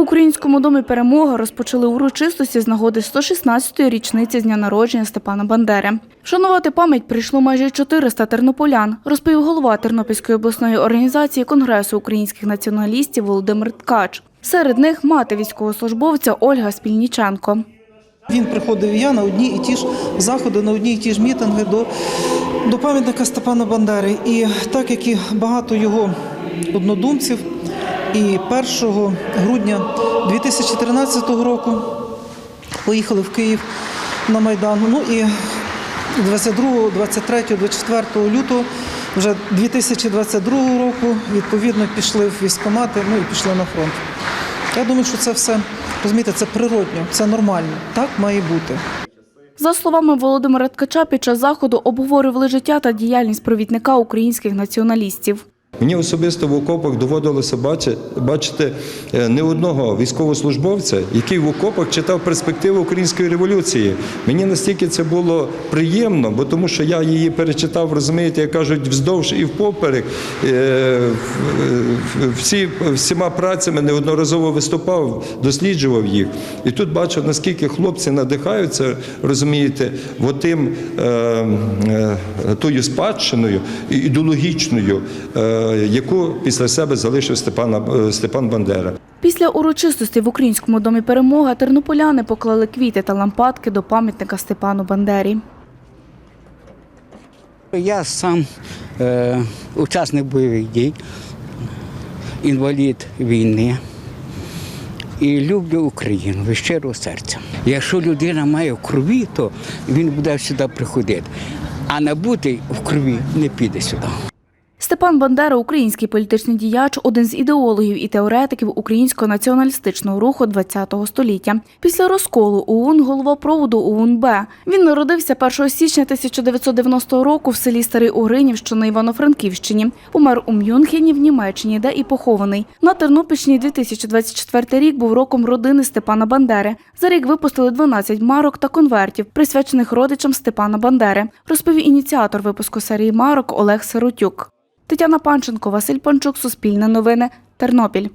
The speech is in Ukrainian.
Українському домі перемога розпочали урочистості з нагоди 116-ї річниці з дня народження Степана Бандери. Вшанувати пам'ять прийшло майже 400 тернополян, розповів голова Тернопільської обласної організації Конгресу українських націоналістів Володимир Ткач. Серед них мати військовослужбовця Ольга Спільніченко. Він приходив я на одні і ті ж заходи, на одні і ті ж мітинги до, до пам'ятника Степана Бандери. І так як і багато його однодумців, і 1 грудня 2013 року поїхали в Київ на Майдан. Ну і 22, 23, 24 лютого вже 2022 року відповідно пішли в військкомати, ну і пішли на фронт. Я думаю, що це все розумієте, це природньо, це нормально. Так має бути. За словами Володимира Ткача, під час заходу обговорювали життя та діяльність провідника українських націоналістів. Мені особисто в окопах доводилося бачити е, не одного військовослужбовця, який в окопах читав перспективу української революції. Мені настільки це було приємно, бо тому що я її перечитав, розумієте, як кажуть, вздовж і впоперек. Е, Всі, всіма працями неодноразово виступав, досліджував їх. І тут бачу, наскільки хлопці надихаються, розумієте, отим, е, тою спадщиною ідеологічною, яку після себе залишив Степана, е, Степан Бандера. Після урочистостей в Українському домі перемога тернополяни поклали квіти та лампадки до пам'ятника Степану Бандері. Я сам е, учасник бойових дій, інвалід війни і люблю Україну від щирого серця. Якщо людина має в крові, то він буде сюди приходити. А набутий в крові не піде сюди. Степан Бандера, український політичний діяч, один з ідеологів і теоретиків українського націоналістичного руху ХХ століття. Після розколу ОУН голова проводу ОУН-Б. Він народився 1 січня 1990 року в селі Старий Угринів, що на Івано-Франківщині. Помер у Мюнхені в Німеччині, де і похований. На Тернопільщині 2024 рік був роком родини Степана Бандери. За рік випустили 12 марок та конвертів, присвячених родичам Степана Бандери, розповів ініціатор випуску серії марок Олег Сиротюк. Тетяна Панченко, Василь Панчук, Суспільне новини, Тернопіль.